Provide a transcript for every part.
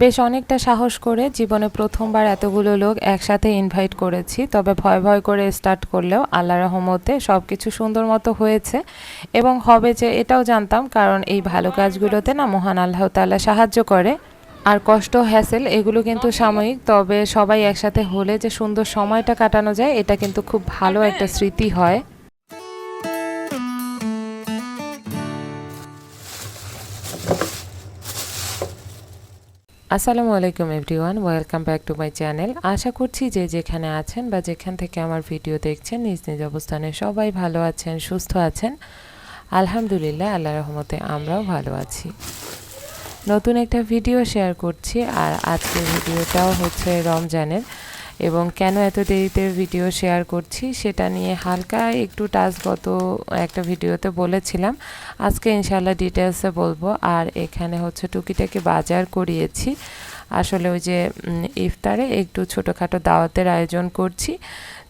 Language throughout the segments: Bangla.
বেশ অনেকটা সাহস করে জীবনে প্রথমবার এতগুলো লোক একসাথে ইনভাইট করেছি, তবে ভয় ভয় করে স্টার্ট করলেও আল্লাহ রহমতে সব কিছু সুন্দর মতো হয়েছে। এবং হবে যে এটাও জানতাম, কারণ এই ভালো কাজগুলোতে না মহান আল্লাহ তাআলা সাহায্য করে। আর কষ্ট হ্যাসেল এগুলো কিন্তু সাময়িক, তবে সবাই একসাথে হলে যে সুন্দর সময়টা কাটানো যায়, এটা কিন্তু খুব ভালো একটা স্মৃতি হয়। আসসালামু আলাইকুম everyone, welcome back to my channel. আশা করছি যে যেখানে আছেন বা যেখান থেকে আমার ভিডিও দেখছেন, নিজ নিজ অবস্থানে সবাই ভালো আছেন, সুস্থ আছেন। আলহামদুলিল্লাহ আল্লাহ রহমতে আমরাও ভালো আছি। নতুন একটা ভিডিও শেয়ার করছি আর আজকের ভিডিওটাও হচ্ছে রমজানের। এবং কেন এত দেরিতে ভিডিও শেয়ার করছি সেটা নিয়ে হালকা একটু টাচগত একটা ভিডিওতে বলেছিলাম। আজকে ইনশাল্লাহ ডিটেলসে বলব। আর এখানে হচ্ছে টুকিটাকি বাজার করিয়েছি। আসলে ওই যে ইফতারে একটু ছোটোখাটো দাওয়াতের আয়োজন করছি।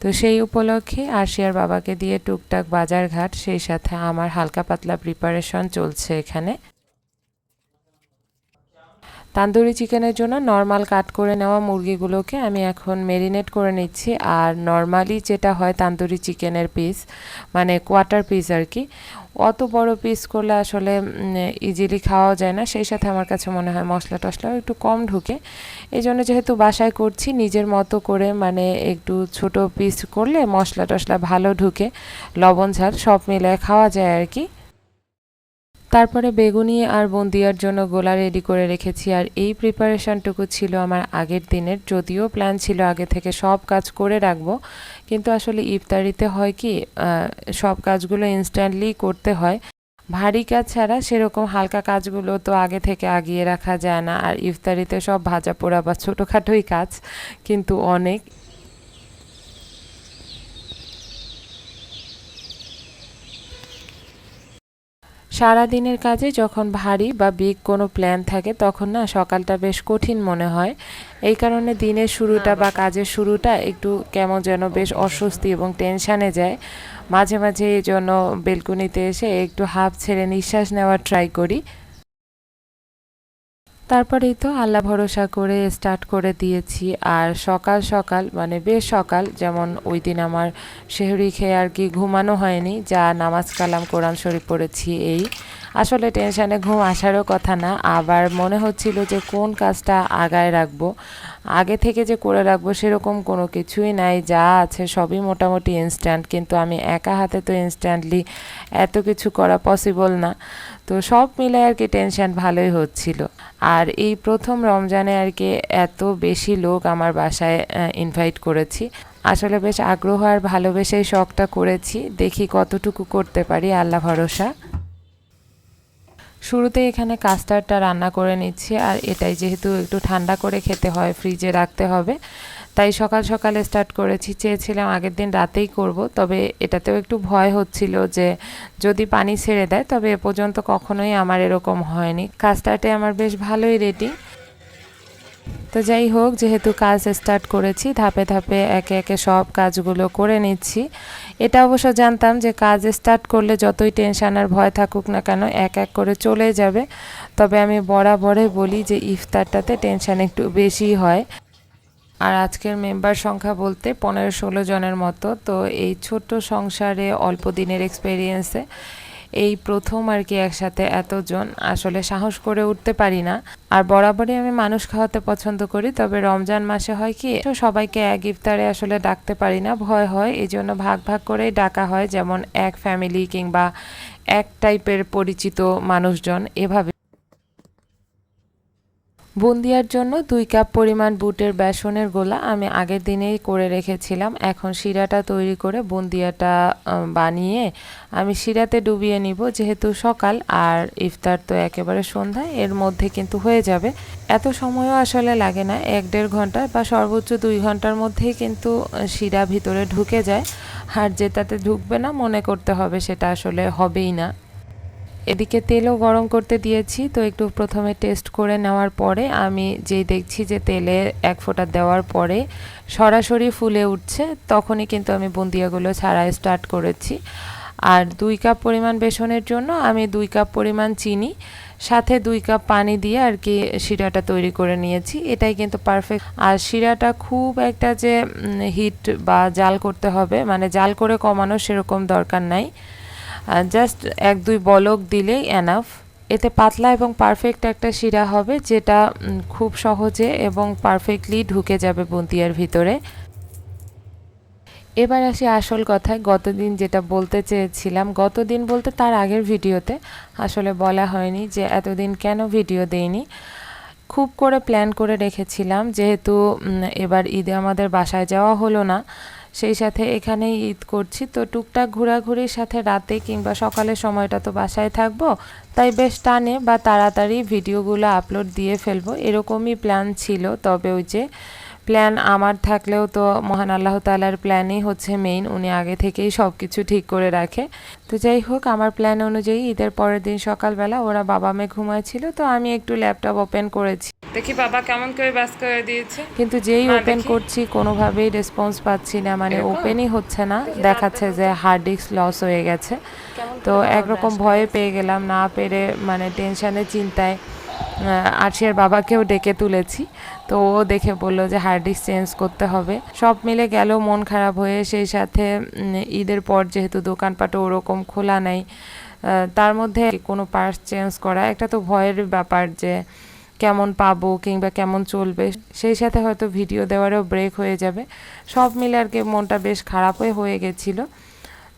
তো সেই উপলক্ষে আরশিয়ার বাবাকে দিয়ে টুকটাক বাজার ঘাট সেই সাথে আমার হালকা পাতলা প্রিপারেশন চলছে এখানে। তান্দুরি চিকেনের জন্য নর্মাল কাট করে নেওয়া মুরগিগুলোকে আমি এখন মেরিনেট করে নিচ্ছি। আর নর্মালি যেটা হয় তান্দুরি চিকেনের পিস মানে কোয়ার্টার পিস আর কি, অত বড় পিস করলে আসলে ইজিলি খাওয়া যায় না। সেই সাথে আমার কাছে মনে হয় মশলা টশলাও একটু কম ঢুকে। এই জন্য যেহেতু বাসায় করছি, নিজের মতো করে মানে একটু ছোট পিস করলে মশলা টশলা ভালো ঢুকে, লবণ ঝাল সব মিলে খাওয়া যায় আর কি। তারপরে বেগুনি আর বন্দিয়ার জন্য গোলা রেডি করে রেখেছি আর এই প্রিপারেশনটুকু ছিল আমার আগের দিনের। যদিও প্ল্যান ছিল আগে থেকে সব কাজ করে রাখব, কিন্তু আসলে ইফতারিতে হয় কি সব কাজগুলো ইনস্ট্যান্টলি করতে হয়। ভারী কাজ ছাড়া সেরকম হালকা কাজগুলো তো আগে থেকে আগিয়ে রাখা যায় না। আর ইফতারিতে সব ভাজা পোড়া বা ছোটোখাটোই কাজ, কিন্তু অনেক সারা দিনের কাজে যখন ভারী বা বিগ কোনো প্ল্যান থাকে, তখন না সকালটা বেশ কঠিন মনে হয়। এই কারণে দিনের শুরুটা বা কাজের শুরুটা একটু কেমন যেন বেশ অস্বস্তি এবং টেনশানে যায়। মাঝে মাঝে এই জন্য বেলকুনিতে এসে একটু হাফ ছেড়ে নিঃশ্বাস নেওয়ার ট্রাই করি। তারপরেই তো আল্লাহ ভরসা করে স্টার্ট করে দিয়েছি। আর সকাল সকাল মানে বেশ সকাল, যেমন ওই দিন আমার শেহরি খেয়ে আর কি ঘুমানো হয়নি, যা নামাজ কালাম কোরআন শরীফ পড়েছি এই। আসলে টেনশানে ঘুম আসারও কথা না। আবার মনে হচ্ছিল যে কোন কাজটা আগায় রাখব। আগে থেকে যে করে রাখব সেরকম কোনো কিছুই নাই, যা আছে সবই মোটামুটি ইনস্ট্যান্ট কিন্তু আমি একা হাতে তো ইনস্ট্যান্টলি এত কিছু করা পসিবল না। তো সব মিলে আর কি টেনশান ভালোই হচ্ছিল। আর এই প্রথম রমজানে আর কি এত বেশি লোক আমার বাসায় ইনভাইট করেছি। আসলে বেশ আগ্রহ আর ভালোবেসেই শখটা করেছি। দেখি কতটুকু করতে পারি, আল্লাহ ভরসা। শুরুতে এখানে কাস্টার্ডটা রান্না করে নিচ্ছি, আর এটাই যেহেতু একটু ঠান্ডা করে খেতে হয় ফ্রিজে রাখতে হবে। তাই সকাল সকালে স্টার্ট করেছি, চেয়েছিলাম আগের দিন রাতেই করব, তবে এটাতেও একটু ভয় হচ্ছিল যে যদি পানি ছেড়ে দেয়, তবে এ পর্যন্ত কখনোই আমার এরকম হয়নি। কাস্টার্ডে আমার বেশ ভালোই রেটিং তো যাই হোক, যেহেতু কাজ স্টার্ট করেছি, ধাপে ধাপে একে একে সব কাজগুলো করে নিচ্ছি। এটা অবশ্য জানতাম যে কাজ স্টার্ট করলে যতই টেনশন আর ভয় থাকুক না কেন, এক এক করে চলে যাবে। তবে আমি বরাবরে বলি যে ইফতারটাতে টেনশান একটু বেশি হয়। আর আজকের মেম্বার সংখ্যা বলতে পনেরো ষোলো জনের মতো। তো এই ছোট্ট সংসারে অল্প দিনের এক্সপেরিয়েন্সে এই প্রথম আর কি একসাথে এতজন। আসলে সাহস করে উঠতে পারি না। আর বরাবরই আমি মানুষ খাওয়াতে পছন্দ করি, তবে রমজান মাসে হয় কি, সবাইকে এক ইফতারে আসলে ডাকতে পারি না, ভয় হয়। এই জন্য ভাগ ভাগ করেই ডাকা হয়, যেমন এক ফ্যামিলি কিংবা এক টাইপের পরিচিত মানুষজন। এভাবে বুন্দিয়ার জন্য দুই কাপ পরিমাণ বুটের বেসনের গোলা আমি আগের দিনেই করে রেখেছিলাম। এখন শিরাটা তৈরি করে বুন্দিয়াটা বানিয়ে আমি শিরাতে ডুবিয়ে নিব। যেহেতু সকাল আর ইফতার তো একেবারে সন্ধ্যায় এর মধ্যে কিন্তু হয়ে যাবে। এত সময়ও আসলে লাগে না, এক দেড় ঘণ্টা বা সর্বোচ্চ দুই ঘণ্টার মধ্যেই কিন্তু শিরা ভিতরে ঢুকে যায়। আর যেটাতে ঢুকবে না মনে করতে হবে সেটা আসলে হবেই না। এদিকে তেলও গরম করতে দিয়েছি, তো একটু প্রথমে টেস্ট করে নেওয়ার পরে আমি যেই দেখছি যে তেলে এক ফোঁটা দেওয়ার পরে সরাসরি ফুলে উঠছে, তখনই কিন্তু আমি বুন্দিয়াগুলো ছাড়া স্টার্ট করেছি। আর দুই কাপ পরিমাণ বেসনের জন্য আমি দুই কাপ পরিমাণ চিনি, সাথে দুই কাপ পানি দিয়ে আর কি শিরাটা তৈরি করে নিয়েছি, এটাই কিন্তু পারফেক্ট আর শিরাটা খুব একটা যে হিট বা জাল করতে হবে মানে জাল করে কমানো সেরকম দরকার নাই। জাস্ট এক দুই বলক দিলেই এনাফ এতে পাতলা এবং পারফেক্ট একটা শিরা হবে, যেটা খুব সহজে এবং পারফেক্টলি ঢুকে যাবে বুন্দিয়ার ভিতরে। এবার আসি আসল কথায়, গতদিন যেটা বলতে চেয়েছিলাম, গতদিন বলতে তার আগের ভিডিওতে আসলে বলা হয়নি যে এতদিন কেন ভিডিও দেইনি। খুব করে প্ল্যান করে রেখেছিলাম, যেহেতু এবার ঈদে আমাদের বাসায় যাওয়া হলো না সেই সাথে এখানেই ঈদ করছি। তো টুকটাক ঘোরাঘুরির সাথে রাতে কিংবা সকালের সময়টা তো বাসায় থাকব। তাই বেশ টানে বা তাড়াতাড়ি ভিডিওগুলো আপলোড দিয়ে ফেলব। এরকমই প্ল্যান ছিল। তবে ওই যে প্ল্যান আমার থাকলেও তো মহান আল্লাহ তালার প্ল্যানই হচ্ছে মেইন উনি আগে থেকেই সব কিছু ঠিক করে রাখে। তো যাই হোক আমার প্ল্যান অনুযায়ী ঈদের পরের দিন সকালবেলা ওরা বাবা মেয়ে ঘুমাচ্ছিল তো আমি একটু ল্যাপটপ ওপেন করেছি। দেখি বাবা কেমন করে ব্যাস করে দিয়েছে। কিন্তু যেই ওপেন করছি কোনোভাবেই রেসপন্স পাচ্ছি না মানে ওপেনই হচ্ছে না। দেখাচ্ছে যে হার্ড ডিস্ক লস হয়ে গেছে। তো একরকম ভয়ে পেয়ে গেলাম না পেরে মানে টেনশনে চিন্তায়। আরশিয়ার বাবাকেও ডেকে তুলেছি। তো ও দেখে বলল যে হার্ড ডিস্ক চেঞ্জ করতে হবে। সব মিলে গেল, মন খারাপ হয়ে সেই সাথে ঈদের পর যেহেতু দোকানপাটও ওরকম খোলা নেই তার মধ্যে কোনো পার্স চেঞ্জ করা। একটা তো ভয়ের ব্যাপার যে কেমন পাবো কিংবা কেমন চলবে, সেই সাথে হয়তো ভিডিও দেওয়ারও ব্রেক হয়ে যাবে। সব মিলে আর কি মনটা বেশ খারাপই হয়ে গেছিল।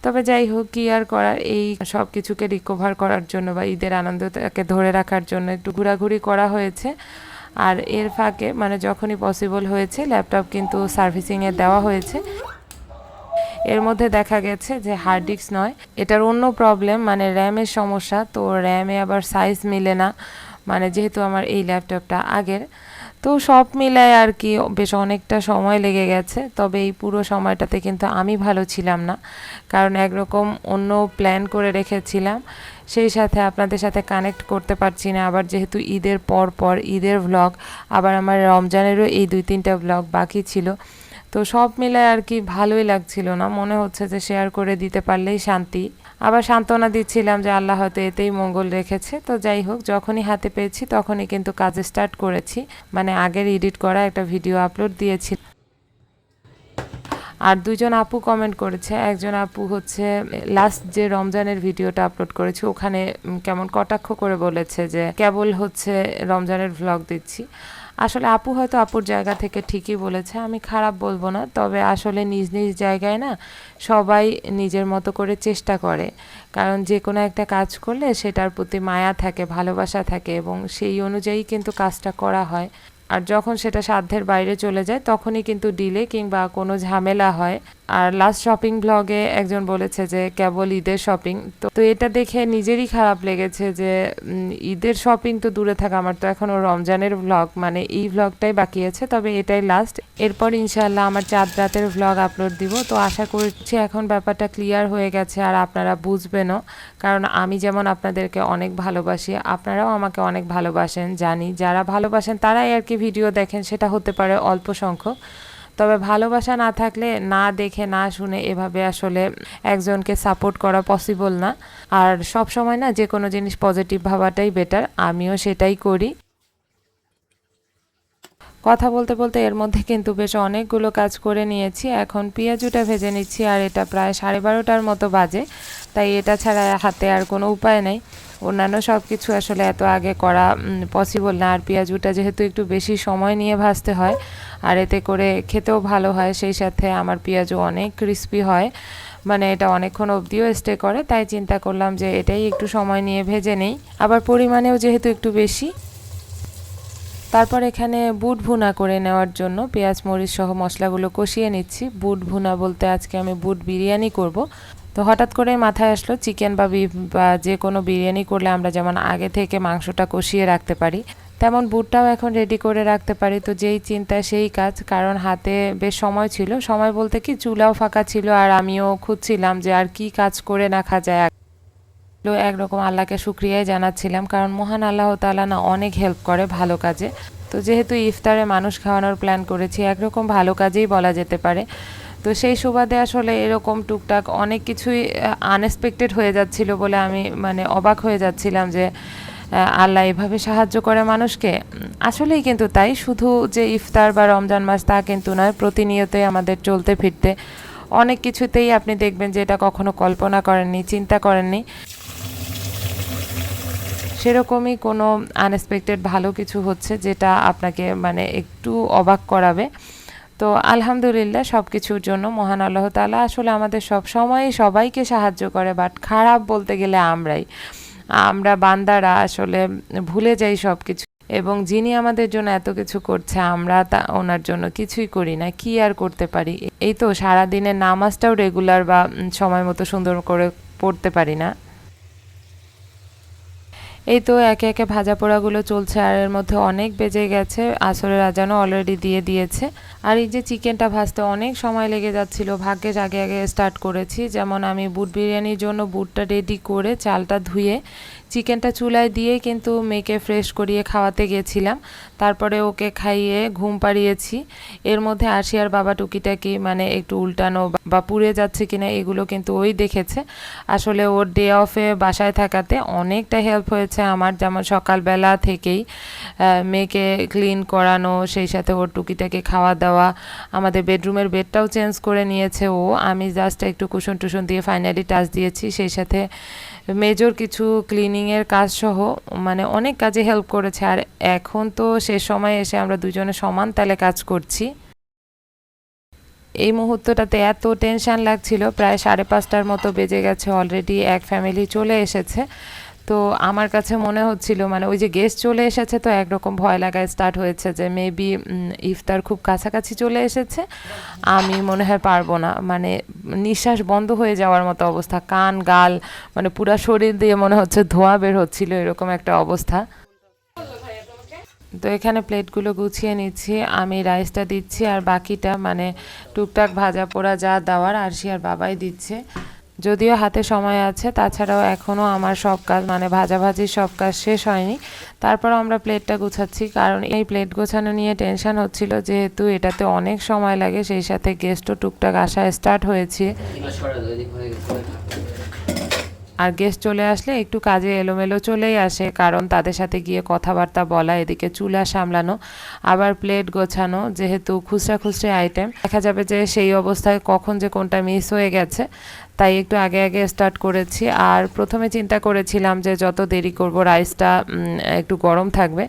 তবে যাই হোক, কি আর করার? এই সব কিছুকে রিকভার করার জন্য বা ঈদের আনন্দটাকে ধরে রাখার জন্য একটু ঘোরাঘুরি করা হয়েছে। আর এর ফাঁকে মানে যখনই পসিবল হয়েছে ল্যাপটপ কিন্তু সার্ভিসিংয়ে দেওয়া হয়েছে। এর মধ্যে দেখা গেছে যে হার্ড ডিস্ক নয়, এটার অন্য প্রবলেম মানে র্যামের সমস্যা। তো র্যামে আবার সাইজ মিলে না। মানে যেহেতু আমার এই ল্যাপটপটা আগের তো সব মিলায় আর কি, বেশ অনেকটা সময় লেগে গেছে। তবে এই পুরো সময়টাতে কিন্তু আমি ভালো ছিলাম না। কারণ একরকম অন্য প্ল্যান করে রেখেছিলাম। সেই সাথে আপনাদের সাথে কানেক্ট করতে পারছি না। আবার যেহেতু ঈদের পর পর, ঈদের ভ্লগ আবার আমার রমজানেরও এই দুই তিনটা ভ্লগ বাকি ছিল। তো সব মিলায় আর কি ভালোই লাগছিল না। মনে হচ্ছে যে শেয়ার করে দিতে পারলেই শান্তি। আবার সান্ত্বনা দিচ্ছিলাম যে আল্লাহ হয়তো এতেই মঙ্গল রেখেছে। তো যাই হোক, যখনই হাতে পেয়েছি তখনই কিন্তু কাজ স্টার্ট করেছি। মানে আগের এডিট করা একটা ভিডিও আপলোড দিয়েছি। আর দুজন আপু কমেন্ট করেছে, একজন আপু হচ্ছে লাস্ট যে রমজানের ভিডিওটা আপলোড করেছি, ওখানে কেমন কটাক্ষ করে বলেছে যে, কেবল হচ্ছে রমজানের ভ্লগ দিচ্ছি। আসলে আপু হয়তো আপুর জায়গা থেকে ঠিকই বলেছে, আমি খারাপ বলব না, তবে আসলে নিজ নিজ জায়গায় না সবাই নিজের মতো করে চেষ্টা করে। কারণ যে কোনো একটা কাজ করলে সেটার প্রতি মায়া থাকে, ভালোবাসা থাকে এবং সেই অনুযায়ী কিন্তু কাজটা করা হয়। আর যখন সেটা সাধ্যের বাইরে চলে যায়, তখনই কিন্তু ডিলে কিংবা কোনো ঝামেলা হয়। আর লাস্ট শপিং ব্লগে একজন বলেছে যে, কেবল ঈদের শপিং তো তো এটা দেখে নিজেরই খারাপ লেগেছে যে ঈদের শপিং তো দূরে থাকা, আমার তো এখনও রমজানের ভ্লগ মানে এই ভ্লগটাই বাকি আছে, তবে এটাই লাস্ট এরপর ইনশাল্লাহ আমার চাঁদ রাতের ভ্লগ আপলোড দিব। তো আশা করছি এখন ব্যাপারটা ক্লিয়ার হয়ে গেছে, আর আপনারা বুঝবেনও, কারণ আমি যেমন আপনাদেরকে অনেক ভালোবাসি, আপনারাও আমাকে অনেক ভালোবাসেন, জানি। যারা ভালোবাসেন, তারাই আর কি ভিডিও দেখেন, সেটা হতে পারে অল্প সংখ্যক। তবে ভালোবাসা না থাকলে না দেখে, না শুনে এভাবে আসলে একজনকে সাপোর্ট করা পসিবল না। আর সব সময় না যে কোনো জিনিস পজিটিভ ভাবাটাই বেটার আমিও সেটাই করি। কথা বলতে বলতে এর মধ্যে কিন্তু বেশ অনেকগুলো কাজ করে নিয়েছি। এখন পেঁয়াজুটা ভেজে নিচ্ছি আর এটা প্রায় সাড়ে বারোটার মতো বাজে। তাই এটা ছাড়া হাতে আর কোনো উপায় নেই। অন্যান্য সব কিছু আসলে এত আগে করা পসিবল না। আর পেঁয়াজুটা যেহেতু একটু বেশি সময় নিয়ে ভাজতে হয় আর এতে করে খেতেও ভালো হয়। সেই সাথে আমার পেঁয়াজও অনেক ক্রিস্পি হয়। মানে এটা অনেকক্ষণ অবধিও স্টে করে। তাই চিন্তা করলাম যে এটাই একটু সময় নিয়ে ভেজে নেই। আবার পরিমাণেও যেহেতু একটু বেশি। তারপর এখানে বুট ভুনা করে নেওয়ার জন্য পেঁয়াজ, মরিচ সহ মশলাগুলো কষিয়ে নিচ্ছি। বুট ভুনা বলতে আজকে আমি বুট বিরিয়ানি করব। তো হঠাৎ করে মাথায় আসলো চিকেন বা বিফ বা যে কোনো বিরিয়ানি করলে আমরা যেমন আগে থেকে মাংসটা কষিয়ে রাখতে পারি। তেমন বুটটাও এখন রেডি করে রাখতে পারি। তো যেই চিন্তা সেই কাজ, কারণ হাতে বেশ সময় ছিল। সময় বলতে কি, চুলাও ফাঁকা ছিল আর আমিও খুঁজছিলাম যে আর কি কাজ করে রাখা যায়। একরকম আল্লাহকে শুক্রিয়াই জানাচ্ছিলাম, কারণ মহান আল্লাহ তাআলা না অনেক হেল্প করে ভালো কাজে। তো যেহেতু ইফতারে মানুষ খাওয়ানোর প্ল্যান করেছি, একরকম ভালো কাজেই বলা যেতে পারে। তো সেই সুবাদে আসলে এরকম টুকটাক অনেক কিছুই আনএক্সপেক্টেড হয়ে যাচ্ছিল বলে আমি মানে অবাক হয়ে যাচ্ছিলাম যে আল্লাহ এভাবে সাহায্য করে মানুষকে? আসলেই কিন্তু তাই। শুধু যে ইফতার বা রমজান মাস তা কিন্তু নয়, প্রতিনিয়তই আমাদের চলতে ফিরতে অনেক কিছুতেই আপনি দেখবেন যে এটা কখনো কল্পনা করেননি, চিন্তা করেননি। সেরকমই কোনো আনএক্সপেক্টেড ভালো কিছু হচ্ছে যেটা আপনাকে মানে একটু অবাক করাবে। তো আলহামদুলিল্লাহ সব কিছুর জন্য মহান আল্লাহ তাআলা আসলে আমাদের সব সময় সবাইকে সাহায্য করে বাট খারাপ বলতে গেলে আমরাই। আমরা বান্দারা আসলে ভুলে যাই সব কিছু এবং যিনি আমাদের জন্য এত কিছু করছে, আমরা তা ওনার জন্য কিছুই করি না। কি আর করতে পারি? এই তো সারাদিনের নামাজটাও রেগুলার বা সময় মতো সুন্দর করে পড়তে পারি না। এই তো একে একে ভাজা পোড়াগুলো চলছে আর এর মধ্যে অনেক বেজে গেছে। আসরের আজানও অলরেডি দিয়ে দিয়েছে। আর এই যে চিকেনটা ভাজতে অনেক সময় লেগে যাচ্ছিল ভাগ্যেস আগে আগে স্টার্ট করেছি। যেমন আমি বুট বিরিয়ানির জন্য বুটটা রেডি করে চালটা ধুয়ে চিকেনটা চুলায় দিয়ে কিন্তু মেয়েকে ফ্রেশ করিয়ে খাওয়াতে গেছিলাম। তারপরে ওকে খাইয়ে ঘুম পাড়িয়েছি। এর মধ্যে আশিয়ার বাবা টুকিটাকি মানে একটু উল্টানো বা পুড়ে যাচ্ছে কিনা এগুলো কিন্তু ওই দেখেছে। আসলে ওর ডে অফে বাসায় থাকাতে অনেকটা হেল্প হয়েছে। আমার যেমন সকালবেলা থেকেই মেয়েকে ক্লিন করানো, সেই সাথে ওর টুকিটাকে খাওয়া দাওয়া, আমাদের বেডরুমের বেডটাও চেঞ্জ করে নিয়েছে ও। আমি জাস্ট একটু কুশন টুশন দিয়ে ফাইনালি টাচ দিয়েছি, সেই সাথে মেজর কিছু ক্লিনিংয়ের কাজ সহ মানে অনেক কাজে হেল্প করেছে। আর এখন তো সে সময় এসে আমরা দুজনে সমান তালে কাজ করছি। এই মুহূর্তটাতে এত টেনশন লাগছিল, প্রায় সাড়ে পাঁচটার মতো বেজে গেছে অলরেডি এক ফ্যামিলি চলে এসেছে। তো আমার কাছে মনে হচ্ছিল মানে ওই যে গেস্ট চলে এসেছে তো একরকম ভয় লাগায় স্টার্ট হয়েছে যে মেবি ইফতার খুব কাছাকাছি চলে এসেছে। আমি মনে হয় পারব না। মানে নিঃশ্বাস বন্ধ হয়ে যাওয়ার মতো অবস্থা। কান, গাল মানে পুরা শরীর দিয়ে মনে হচ্ছে ধোঁয়া বের হচ্ছিল, এরকম একটা অবস্থা। তো এখানে প্লেটগুলো গুছিয়ে নিচ্ছি। আমি রাইসটা দিচ্ছি আর বাকিটা মানে টুকটাক ভাজা পোড়া যা দেওয়ার আর সে আর বাবাই দিচ্ছে। যদিও হাতে সময় আছে, তাছাড়াও এখনও আমার সব কাজ মানে ভাজাভাজির সব কাজ শেষ হয়নি। তারপর আমরা প্লেটটা গুছাচ্ছি, কারণ এই প্লেট গোছানো নিয়ে টেনশন হচ্ছিল, যেহেতু এটাতে অনেক সময় লাগে, সেই সাথে গেস্টও টুকটাক আসা স্টার্ট হয়েছে। আর গেস্ট চলে আসলে একটু কাজে এলোমেলো চলেই আসে, কারণ তাদের সাথে গিয়ে কথাবার্তা বলা, এদিকে চুলা সামলানো, আবার প্লেট গোছানো, যেহেতু খুচরা খুচরা আইটেম। দেখা যাবে যে সেই অবস্থায় কখন যে কোনটা মিস হয়ে গেছে। তাই একটু আগে আগে স্টার্ট করেছি। আর প্রথমে চিন্তা করেছিলাম যে যত দেরি করব রাইসটা একটু গরম থাকবে।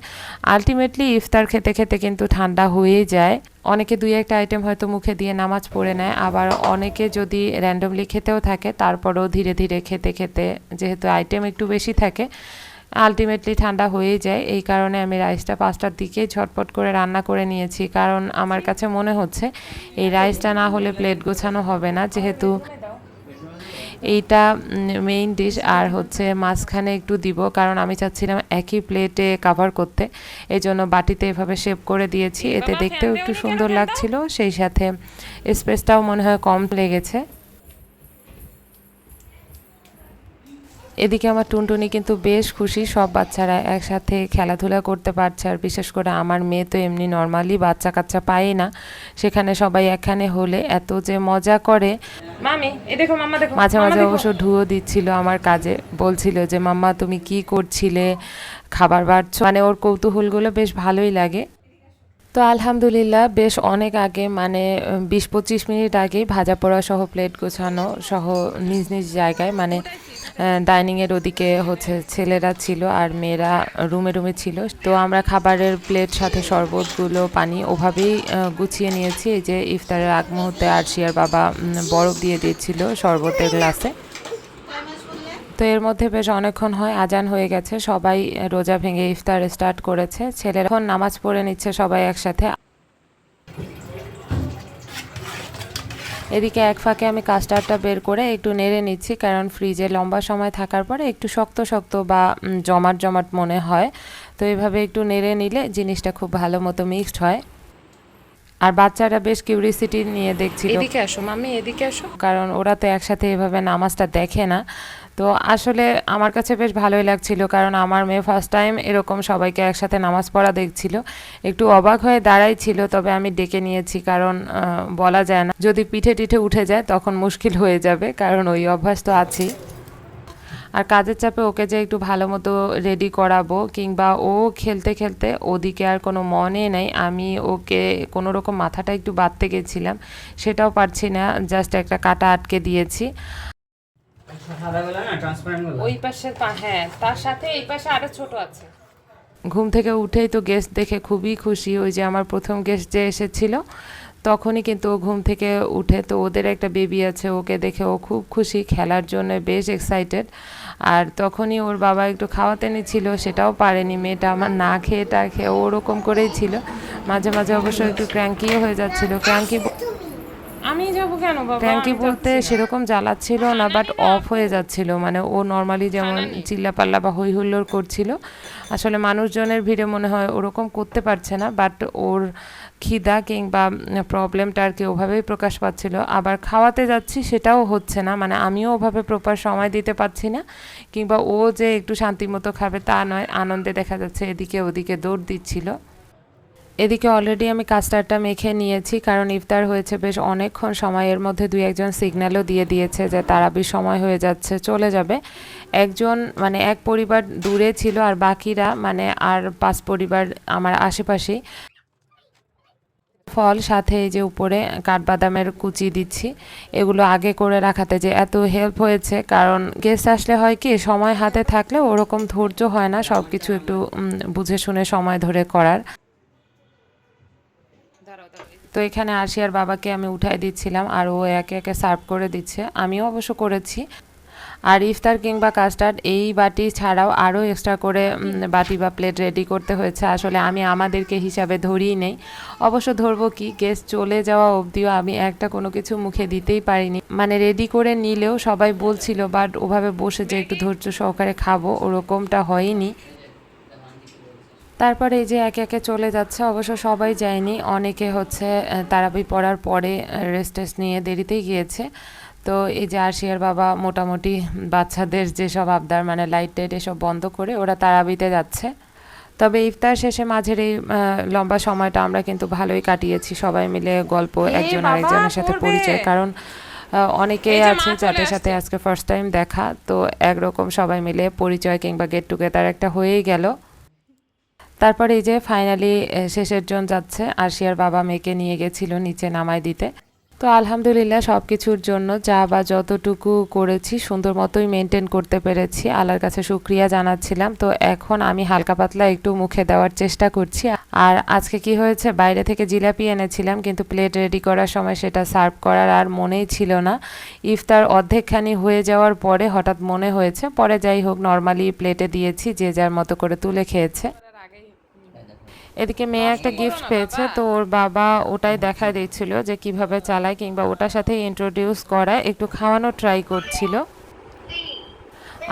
আলটিমেটলি ইফতার খেতে খেতে কিন্তু ঠান্ডা হয়েই যায়। অনেকে দুই একটা আইটেম হয়তো মুখে দিয়ে নামাজ পড়ে নেয়। আবার অনেকে যদি র্যান্ডমলি খেতেও থাকে, তারপরেও ধীরে ধীরে খেতে খেতে যেহেতু আইটেম একটু বেশি থাকে আলটিমেটলি ঠান্ডা হয়েই যায়। এই কারণে আমি রাইসটা পাঁচটার দিকে ঝটপট করে রান্না করে নিয়েছি। কারণ আমার কাছে মনে হচ্ছে, এই রাইসটা না হলে প্লেট গোছানো হবে না। যেহেতু এইটা মেইন ডিশ আর হচ্ছে মাঝখানে একটু দিব কারণ আমি চাচ্ছিলাম একই প্লেটে কাভার করতে। এই জন্য বাটিতে এভাবে শেপ করে দিয়েছি। এতে দেখতেও একটু সুন্দর? লাগছিল। সেই সাথে স্পেসটাও মনে হয় কম লেগেছে। এদিকে আমার টুনটুনি কিন্তু বেশ খুশি সব বাচ্চারা একসাথে খেলাধুলা করতে পারছে আর বিশেষ করে আমার মেয়ে তো এমনি নর্মালি বাচ্চা কাচ্চা পায় না। সেখানে সবাই এখানে হলে এত যে মজা করে। মামি এই দেখো মাম্মা দেখো মাঝে মাঝে অবশ্য ধুয়ো দিচ্ছিল আমার কাজে বলছিল যে মাম্মা তুমি কি করছিলে? খাবার বাড়ছো? মানে ওর কৌতূহলগুলো বেশ ভালোই লাগে। তো আলহামদুলিল্লাহ বেশ অনেক আগে মানে বিশ পঁচিশ মিনিট আগেই ভাজা পোড়া সহ প্লেট গোছানো সহ নিজ নিজ জায়গায় মানে ডাইনিংয়ের ওদিকে হচ্ছে ছেলেরা ছিল আর মেয়েরা রুমে রুমে ছিল। তো আমরা খাবারের প্লেট সাথে শরবতগুলো, পানি ওভাবেই গুছিয়ে নিয়েছি। এই যে ইফতারের আগ মুহূর্তে আরশিয়ার বাবা বরফ দিয়ে দিয়েছিল শরবতের গ্লাসে তো এর মধ্যে বেশ অনেকক্ষণ হয়, আজান হয়ে গেছে। সবাই রোজা ভেঙে ইফতার স্টার্ট করেছে। ছেলেরা এখন নামাজ পড়ে নিচ্ছে সবাই একসাথে। এদিকে এক ফাঁকে আমি কাস্টার্ডটা বের করে একটু নেড়ে নিচ্ছি, কারণ ফ্রিজে লম্বা সময় থাকার পরে একটু শক্ত শক্ত বা জমাট জমাট মনে হয়। তো এভাবে একটু নেড়ে নিলে জিনিসটা খুব ভালো মতো মিক্সড হয়। আর বাচ্চারা বেশ কিউরিসিটি নিয়ে দেখছিল। এদিকে আসো মামি এদিকে আসো। কারণ ওরা তো একসাথে এভাবে নামাজটা দেখে না। তো আসলে আমার কাছে বেশ ভালোই লাগছিল কারণ আমার মেয়ে ফার্স্ট টাইম এরকম সবাইকে একসাথে নামাজ পড়া দেখছিল। একটু অবাক হয়ে দাঁড়াই ছিল তবে আমি ডেকে নিয়েছি কারণ বলা যায় না যদি পিঠে টিঠে উঠে যায় তখন মুশকিল হয়ে যাবে কারণ ওই অভ্যাস তো আছেই। আর কাজের চাপে ওকে যে একটু ভালো মতো রেডি করাবো কিংবা ও খেলতে খেলতে ওদিকে আর কোনো মনে নেই আমি ওকে কোনো রকম মাথাটা একটু বাঁধতে গেছিলাম সেটাও পারছি না জাস্ট একটা কাটা আটকে দিয়েছি। ওই পাশের পা হ্যাঁ তার সাথে এই পাশে আরও ছোট আছে। ঘুম থেকে উঠেই তো গেস্ট দেখে খুবই খুশি ওই যে আমার প্রথম গেস্ট যে এসেছিল তখনই কিন্তু ও ঘুম থেকে উঠে তো ওদের একটা বেবি আছে ওকে দেখে ও খুব খুশি খেলার জন্য বেশ এক্সাইটেড আর তখনই ওর বাবা একটু খাওয়াতে নিছিল সেটাও পারেনি। মেয়েটা আমার না খেয়ে টা খেয়ে ওরকম করেই ছিল। মাঝে মাঝে অবশ্য একটু ক্র্যাঙ্কিও হয়ে যাচ্ছিল। ক্র্যাঙ্কি আমি যাব কেন বাবা? আমি বলতে সেরকম জ্বালাচ্ছিল না বাট অফ হয়ে যাচ্ছিল। মানে ও নর্মালি যেমন চিল্লাপাল্লা বা হই হুল্লোড় করছিল। আসলে মানুষজনের ভিড়ে মনে হয় ওরকম করতে পারছে না বাট ওর খিদা কিংবা প্রবলেমটা আর কি ওভাবেই প্রকাশ পাচ্ছিল। আবার খাওয়াতে যাচ্ছি সেটাও হচ্ছে না মানে আমিও ওভাবে প্রপার সময় দিতে পারছি না। কিংবা ও যে একটু শান্তি মতো খাবে তা নয় আনন্দে দেখা যাচ্ছে এদিকে ওদিকে দৌড় দিচ্ছিল। এদিকে অলরেডি আমি কাস্টার্ডটা মেখে নিয়েছি, কারণ ইফতার হয়েছে বেশ অনেকক্ষণ সময়ের মধ্যে দুই একজন সিগন্যালও দিয়ে দিয়েছে যে তারাবির সময় হয়ে যাচ্ছে, চলে যাবে। একজন মানে এক পরিবার দূরে ছিল আর বাকিরা মানে আর পাঁচ পরিবার আমার আশেপাশেই। ফল সাথে এই যে উপরে কাঠবাদামের কুচি দিচ্ছি, এগুলো আগে করে রাখাতে যে এত হেল্প হয়েছে, কারণ গেস্ট আসলে হয় কি, সময় হাতে থাকলে ওরকম ধৈর্য হয় না সব কিছু একটু বুঝে শুনে সময় ধরে করার। তো এখানে আসিয়ার বাবাকে আমি উঠাই দিচ্ছিলাম আর ও একে একে সার্ভ করে দিচ্ছে। আমিও অবশ্য করেছি। আর ইফতার কিংবা কাস্টার্ড এই বাটি ছাড়াও আরও এক্সট্রা করে বাটি বা প্লেট রেডি করতে হয়েছে। আসলে আমি আমাদেরকে হিসাবে ধরিই নেই। অবশ্য ধরবো কি গেস্ট চলে যাওয়া অবধিও আমি একটা কোনো কিছু মুখে দিতেই পারিনি। মানে রেডি করে নিলেও সবাই বলছিল, বাট ওভাবে বসে যে একটু ধৈর্য সহকারে খাব, ওরকমটা হয়নি। তারপরে এই যে একে একে চলে যাচ্ছে অবশ্য সবাই যায়নি। অনেকে হচ্ছে তারাবি পড়ার পরে রেস্ট টেস্ট নিয়ে দেরিতেই গিয়েছে। তো এই যে আরশিয়ার বাবা মোটামুটি বাচ্চাদের যেসব আবদার মানে লাইট টাইট এসব বন্ধ করে ওরা তারাবিতে যাচ্ছে। তবে ইফতার শেষে মাঝের এই লম্বা সময়টা আমরা কিন্তু ভালোই কাটিয়েছি। সবাই মিলে গল্প একজন আরেকজনের সাথে পরিচয়। কারণ অনেকেই আছে যাদের সাথে আজকে ফার্স্ট টাইম দেখা। তো একরকম সবাই মিলে পরিচয় কিংবা গেট টুগেদার একটা হয়েই গেল। তারপরে এই যে ফাইনালি শেষের জন যাচ্ছে। আরশিয়ার বাবা মেয়েকে নিয়ে গেছিল নিচে নামায় দিতে। তো আলহামদুলিল্লাহ সব কিছুর জন্য যা বা যতটুকু করেছি সুন্দর মতোই মেনটেন করতে পেরেছি। আল্লাহর কাছে শুক্রিয়া জানাচ্ছিলাম। তো এখন আমি হালকা পাতলা একটু মুখে দেওয়ার চেষ্টা করছি। আর আজকে কি হয়েছে? বাইরে থেকে জিলাপি এনেছিলাম, কিন্তু প্লেট রেডি করার সময় সেটা সার্ভ করার আর মনেই ছিল না। ইফতার অর্ধেকখানি হয়ে যাওয়ার পরে হঠাৎ মনে হয়েছে। পরে যাই হোক নর্মালি প্লেটে দিয়েছি, যে যার মতো করে তুলে খেয়েছে। এদিকে মেয়ে একটা গিফট পেয়েছে, তো ওর বাবা ওটাই দেখা দিচ্ছিল যে কীভাবে চালায় কিংবা ওটার সাথে ইন্ট্রোডিউস করা একটু খাওয়ানো ট্রাই করছিল।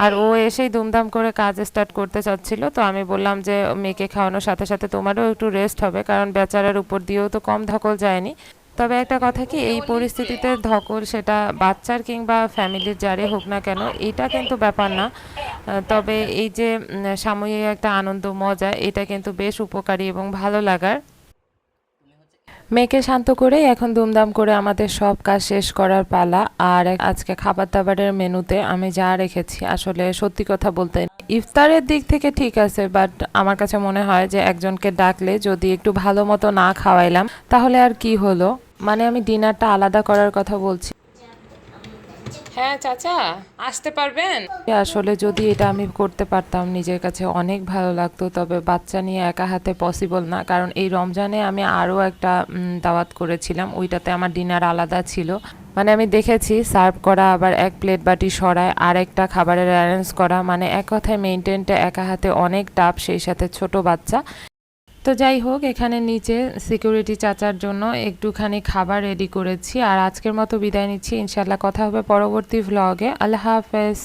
আর ও এসেই দুমদাম করে কাজ স্টার্ট করতে চাচ্ছিল, তো আমি বললাম যে মেয়েকে খাওয়ানোর সাথে সাথে তোমারও একটু রেস্ট হবে, কারণ বেচারার উপর দিয়েও তো কম ধকল যায়নি। তবে একটা কথা কি, এই পরিস্থিতিতে ধকল সেটা বাচ্চার কিংবা ফ্যামিলির যারে হোক না কেন, এটা কিন্তু ব্যাপার না। তবে এই যে সাময়িক একটা আনন্দ, মজা, এটা কিন্তু বেশ উপকারী এবং ভালো লাগার। মেয়েকে শান্ত করে এখন দুমদাম করে আমাদের সব কাজ শেষ করার পালা। আর আজকে খাবার দাবারের মেনুতে আমি যা রেখেছি, আসলে সত্যি কথা বলতে ইফতারের দিক থেকে ঠিক আছে বাট আমার কাছে মনে হয় যে একজনকে ডাকলে যদি একটু ভালো মতো না খাওয়াইলাম তাহলে আর কি হলো? মানে আমি ডিনারটা আলাদা করার কথা বলছি। হ্যাঁ চাচা আসতে পারবেন? আসলে যদি এটা আমি করতে পারতাম নিজের কাছে অনেক ভালো লাগতো তবে বাচ্চা নিয়ে একা হাতে পসিবল না। কারণ এই রমজানে আমি আরও একটা দাওয়াত করেছিলাম ওইটাতে আমার ডিনার আলাদা ছিল। মানে আমি দেখেছি, সার্ভ করা, আবার এক প্লেট বাটি সরায় আর একটা খাবারের অ্যারেঞ্জ করা মানে এক কথায় মেনটেনটা একা হাতে অনেক টাফ সেই সাথে ছোট বাচ্চা। তো যাই হোক, এখানে নিচে সিকিউরিটি চাচার জন্য একটুখানি খাবার রেডি করেছি, আর আজকের মতো বিদায় নিচ্ছি। ইনশাল্লাহ কথা হবে পরবর্তী ভ্লগে আল্লাহ হাফেজ।